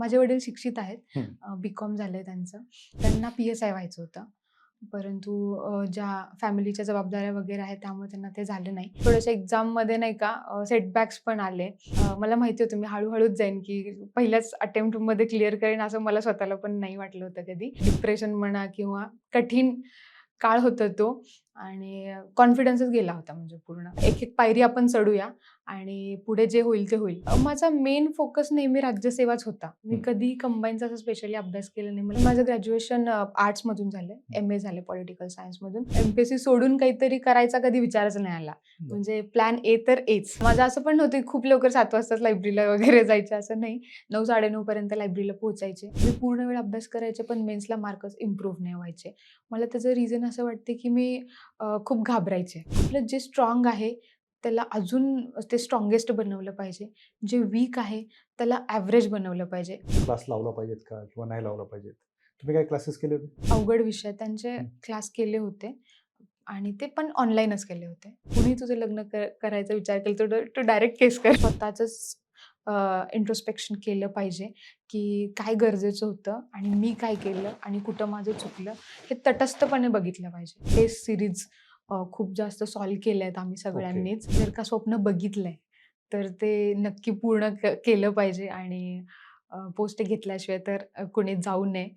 माझे वडील शिक्षित आहेत. बी कॉम झालंय त्यांचं. त्यांना पी एस आय व्हायचं होतं. परंतु ज्या फॅमिलीच्या जबाबदाऱ्या वगैरे आहेत त्यामुळे त्यांना ते झालं नाही. थोडंसं एक्झाममध्ये नाही का सेटबॅक्स पण आले. मला माहिती होतं मी हळूहळूच जाईन की पहिल्याच अटेम्प्टमध्ये क्लिअर करेन असं मला स्वतःला पण नाही वाटलं होतं कधी. डिप्रेशन म्हणा किंवा कठीण काळ होता तो आणि कॉन्फिडन्सच गेला होता म्हणजे पूर्ण. एक एक पायरी आपण चढूया आणि पुढे जे होईल ते होईल. माझा मेन फोकस नेहमी राज्यसेवाच होता. मी. कधी कंबाईनचा असं स्पेशली अभ्यास केला नाही. मला माझं ग्रॅज्युएशन आर्ट्समधून झालं एम ए झाले पॉलिटिकल सायन्समधून एम पी एस सी सोडून काहीतरी करायचा कधी विचारच नाही आला. म्हणजे प्लॅन ए तर एच माझं असं पण नव्हतं खूप लवकर सात वाजताच लायब्ररीला वगैरे जायचं असं नाही. नऊ साडेनऊ पर्यंत लायब्ररीला पोहोचायचे. मी पूर्ण वेळ अभ्यास करायचे पण मेन्सला मार्कच इम्प्रूव्ह नाही व्हायचे. मला त्याचं रिझन असं वाटते की मी खूप घाबरायचे. आपलं जे स्ट्रॉंग आहे त्याला अजून ते स्ट्रॉंगेस्ट बनवलं पाहिजे. जे वीक आहे त्याला ॲव्हरेज बनवलं पाहिजे. क्लास लावला पाहिजेत का? किंवा नाही लावला पाहिजेत? तुम्ही काय क्लासेस केले होते? अवघड विषय. त्यांचे. क्लास केले होते. आणि ते पण ऑनलाईनच केले होते. कुणी तुझं लग्न कर करायचा विचार केला तर तू डायरेक्ट केस कर. स्वतःच इंट्रोस्पेक्शन केलं पाहिजे की काय गरजेचं होतं आणि मी काय केलं आणि कुठं माझं चुकलं हे तटस्थपणे बघितलं पाहिजे. हे सिरीज खूप जास्त सॉल्व केले आहेत आम्ही सगळ्यांनीच. जर का स्वप्न बघितलंय तर ते नक्की पूर्ण केलं पाहिजे आणि पोस्ट घेतल्याशिवाय तर कुणी जाऊ नये.